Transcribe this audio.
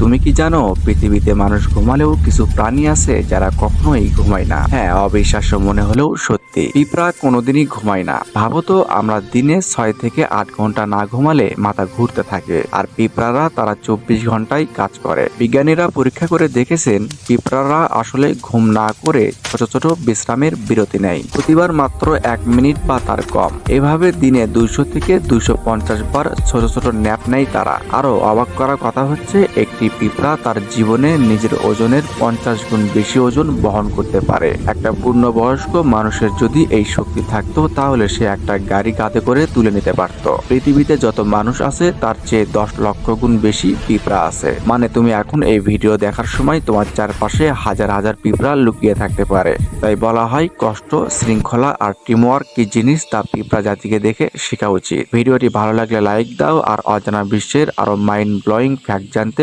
তুমি কি জানো, পৃথিবীতে মানুষ ঘুমালেও কিছু প্রাণী আছে যারা কখনোই ঘুমায় না? হ্যাঁ অবিশ্বাস্য মনে হলেও সত্যি। পিঁপড়া কোনোদিনই ঘুমায় না। ভাবো তো, আমরা দিনে ছয় থেকে আট ঘণ্টা না ঘুমালে মাথা ঘুরতে থাকে। আর পিঁপড়ারা তারা চব্বিশ ঘন্টায় কাজ করে। বিজ্ঞানীরা পরীক্ষা করে দেখেছেন, পিঁপড়ারা আসলে ঘুম না করে ছোট ছোট বিশ্রামের বিরতি নেয়। প্রতিবার মাত্র এক মিনিট বা তার কম। এভাবে দিনে দুইশো থেকে দুইশো পঞ্চাশ বার ছোট ছোট ন্যাপ নেয় তারা। আরও অবাক করার কথা হচ্ছে, একটি পিঁপড়া তার জীবনে নিজের ওজনের পঞ্চাশ গুণ বেশি ওজন বহন করতে পারে। একটা পূর্ণবয়স্ক মানুষের যদি এই শক্তি থাকতো, তাহলে সে একটা গাড়ি কাঁধে করে তুলে নিতে পারত। পৃথিবীতে যত মানুষ আছে, তার চেয়ে দশ লক্ষ গুণ বেশি পিঁপড়া আছে। মানে তুমি এখন এই ভিডিও দেখার সময় তোমার চারপাশে হাজার হাজার পিঁপড়া লুকিয়ে থাকতে পারে। তাই বলা হয়, কষ্ট, শৃঙ্খলা আর টিমওয়ার্ক কি জিনিস তা পিঁপড়া জাতিকে দেখে শেখা উচিত। ভিডিওটি ভালো লাগলে লাইক দাও আর অজানা বিশ্বের আরও মাইন্ড ব্লোয়িং ফ্যাক্ট জানতে